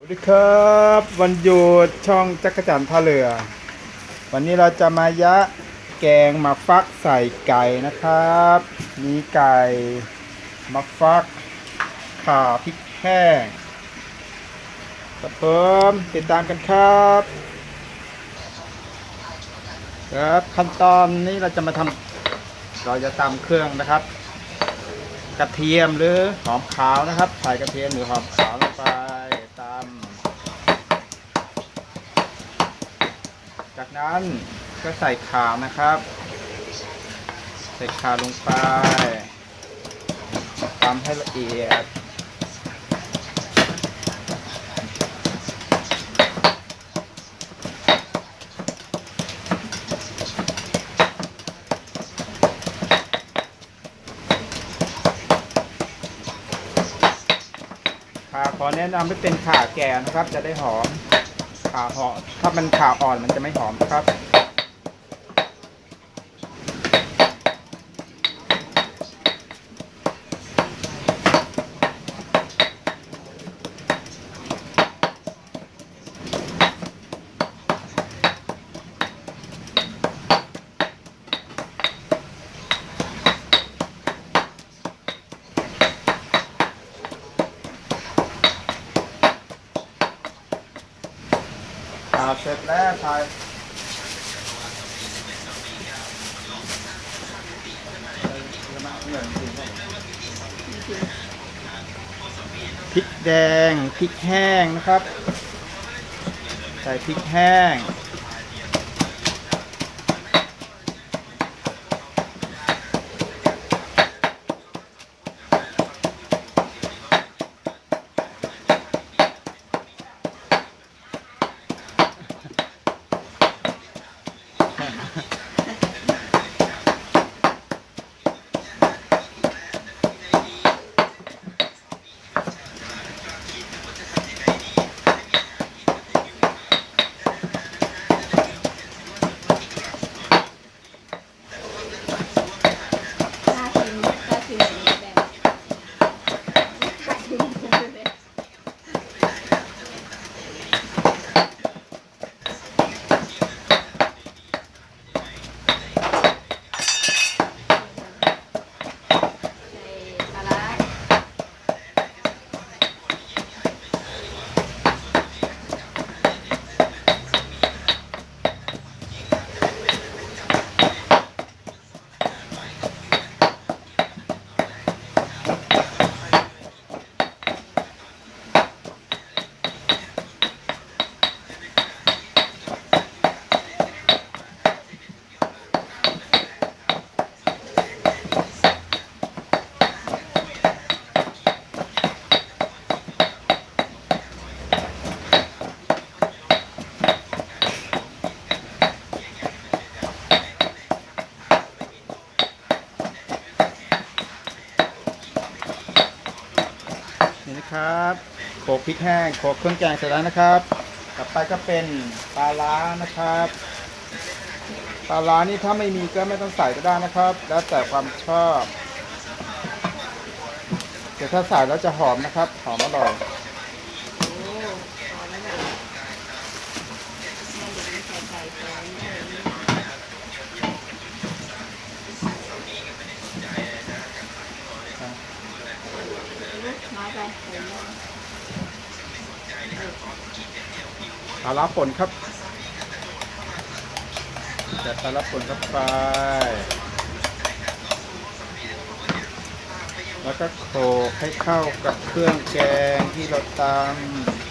สวัสดีครับวันหยุดช่องจักรจันทร์ท่าเรือ วันนี้เราจะมายะแกงมาฟักใส่ไก่นะครับ มีไก่มาฟักข่าพริกแห้งกับเพิ่มติดตามกันครับ ครับขั้นตอนนี้เราจะมาทำเราจะตำเครื่องนะครับ กระเทียมหรือหอมขาวนะครับ ใส่กระเทียมหรือหอมขาวลงไปตาม จากนั้นก็ใส่ขานะครับ ใส่ขาลงไปตำให้ละเอียด ขาขอแนะนำให้เป็นขาแก่นะครับจะได้หอม ขาหอมถ้ามันขาอ่อนมันจะไม่หอมนะครับาเสร็จแล้วทายพริกแดงพริกแห้งนะครับ ใส่พริกแห้ง นี่นะครับโขลกพริกแห้งโขลกเครื่องแกงเสร็จแล้วนะครับ ต่อไปก็เป็นปลาล้านะครับ ปลาล้านี่ถ้าไม่มีก็ไม่ต้องใส่ก็ได้นะครับ แล้วแต่ความชอบเดี๋ยวถ้าใส่แล้วจะหอมนะครับ หอมอร่อยโอ้พอแล้วนี้ใส่ไก่ก่อนลูกน้อยไปใส่เยอะ ปลาลาป่นครับจัดปลาลาป่นครับไปแล้วก็โขลกให้เข้ากับเครื่องแกงที่เราตำ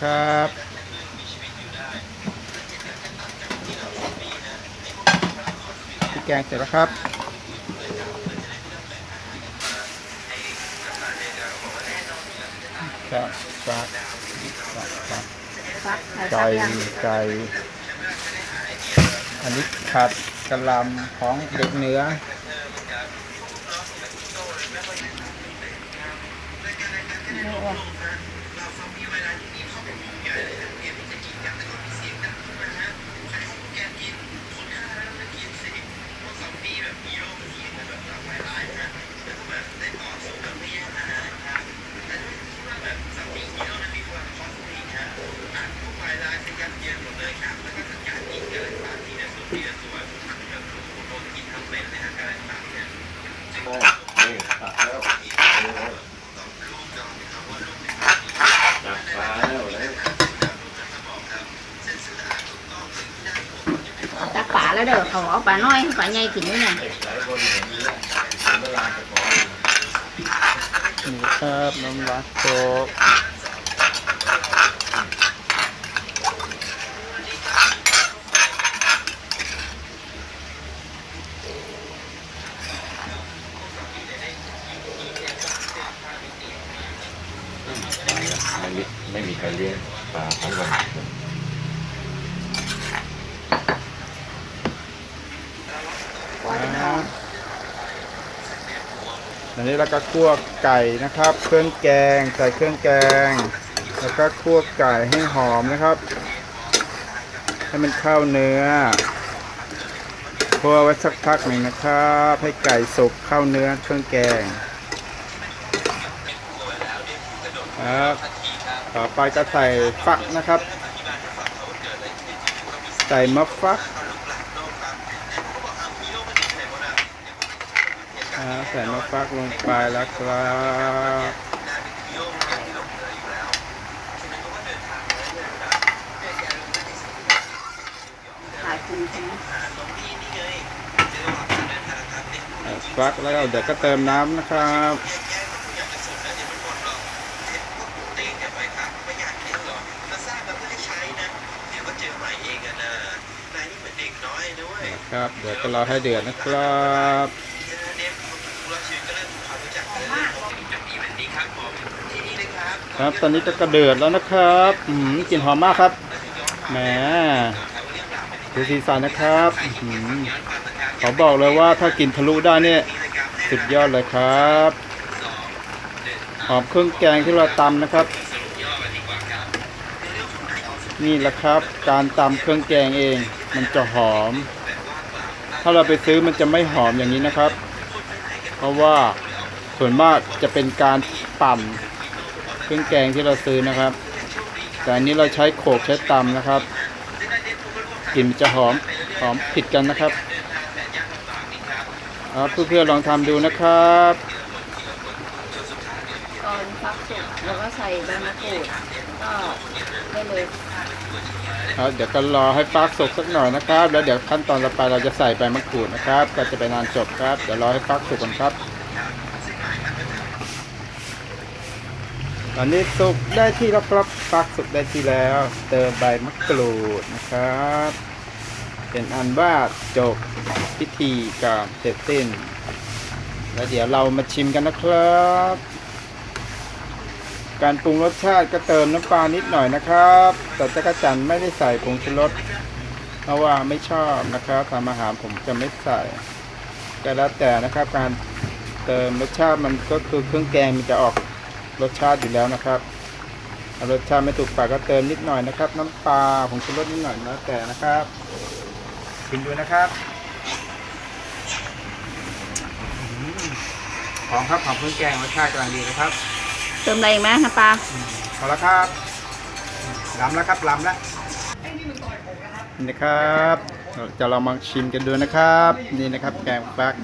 ค นะ ครับพริกแกงเสร็จแล้วครับครับครับครับครับฟักใส่ฟัไก่กยังไก่อันนี้ผัดกะหล่ำของเด็กเหนือ นี่อะ นี่ตัดแล้วจับปลาแล้วเลย ตักป่า แล้วเด้อเขาเอาป่าน้อยป่าใหญ่กินด้วยน่ะหลายคนเห็นนี้ถึงเวลาจะขอนี่ครับน้ำรักโตกไม่มีไม่มีใครเลี้ยงปลาทั้งวัน นะ อันนี้เราก็คั่วไก่นะครับ เครื่องแกงใส่เครื่องแกง แล้วก็คั่วไก่ให้หอมนะครับ ให้มันเข้าเนื้อคั่วไว้สักพักหนึ่งนะครับ ให้ไก่สุกเข้าเนื้อเครื่องแกงครับต่อไปก็ใส่ฟักนะครับ ใส่มะฟัก อ่า ใส่มะฟักลงไปแล้วครับฟักแล้วเดี๋ยวก็เติมน้ำนะครับครับ เดี๋ยวก็รอให้เดือดนะครับ ครับ ตอนนี้ก็กระเดือดแล้วนะครับอืมกลิ่นหอมมากครับแหมดูสีสันนะครับอื้อหือขอบอกเลยว่าถ้ากินทะลุได้เนี่ยสุดยอดเลยครับหอมเครื่องแกงที่เราตำนะครับ นี่แหละครับ การตำเครื่องแกงเอง มันจะหอม ถ้าเราไปซื้อมันจะไม่หอมอย่างนี้นะครับ เพราะว่าส่วนมากจะเป็นการปั่น เครื่องแกงที่เราซื้อนะครับ แต่อันนี้เราใช้โขลกใช้ตำนะครับกลิ่นมันจะหอมหอมผิดกันนะครับครับเพื่อนๆลองทำดูนะครับตอนฟักสุกแล้วก็ใส่ใบมะกรูดก็ได้เลยครับเดี๋ยวก็รอให้ฟักสุกสักหน่อยนะครับ แล้วเดี๋ยวขั้นตอนต่อไปเราจะใส่ใบมะกรูดนะครับ ก็จะเป็นนานจบครับเดี๋ยวรอให้ฟักสุกก่อนครับ ตอนนี้สุกได้ที่แล้วครับฟักสุกได้ที่แล้ว เติมใบมะกรูดนะครับ เป็นอันว่าจบพิธีการเสร็จสิ้น แล้วเดี๋ยวเรามาชิมกันนะครับ การปรุงรสชาติก็เติมน้ำปลานิดหน่อยนะครับ แต่จักรจันทร์ไม่ได้ใส่ผงชูรสเพราะว่าไม่ชอบนะครับทำอาหารผมจะไม่ใส่ก็แล้วแต่นะครับการเติมรสชาติมันก็คือเครื่องแกงมันจะออก รสชาติอยู่แล้วนะครับถ้ารสชาติไม่ถูกปากก็เติมนิดหน่อยนะครับ น้ำปลาผงชูรสนิดหน่อยแล้วแต่นะครับชิมดูนะครับอืมหอมครับหอมเครื่องแกงรสชาติกำลังดีนะครับ เติมอะไรอีกไหมน้ำปลาพอแล้วครับล้ำแล้วครับล้ำแล้วนี่นะครับเราจะลองมาชิมกันดูนะครับ นี่นะครับแกงฟัก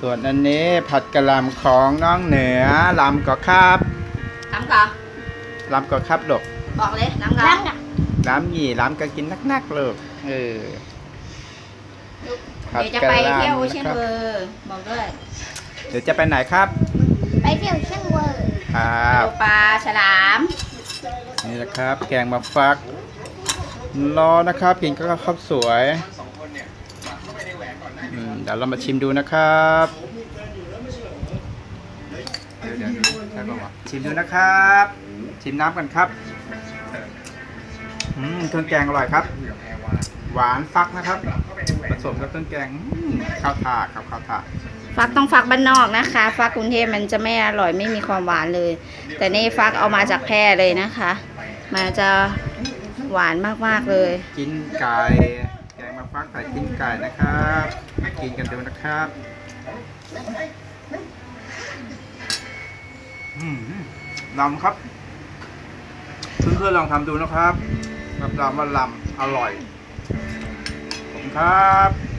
ส่วนอันนี้ผัดกะหล่ำของน้องเหนือลำก็ครับน้ำก่อน ลำก็ครับลูกบอกเลยน้ำก่อนล้ำหยี่ล้ำก็กินนักๆลูกเออผัดเดี๋ยวจะไปเที่ยวกะหล่ำเชียงนะครับ เวอร์บอกด้วยเดี๋ยวจะไปไหนครับไปเที่ยวเชียงเวอร์ครับดูปลาฉลามนนี่นะครับ แกงมาฟักรอนะครับกินก็ข้าวสวยอืมเดี๋ยวเรามาชิมดูนะครับ ช่ป่าวะชิมดูนะครับ ชิมน้ำกันครับอืมเครื่องแกงอร่อยครับ หวานฟักนะครับ ผสมกับเครื่องแกงอืมข้าวถาครับข้าวถาฟักต้องฟักบ้านนอกนะคะ ฟักกรุงเทพมันจะไม่อร่อยไม่มีความหวานเลย แต่นี่ฟักเอามาจากแพร่เลยนะคะ มันจะหวานมากๆเลย กินไก่แกงมาฟักใส่กินไก่นะครับมากินกันดูนะครับอืม ลำครับเพื่อนๆลองทำดูนะครับรับรองว่าลำอร่อย ขอบคุณครับ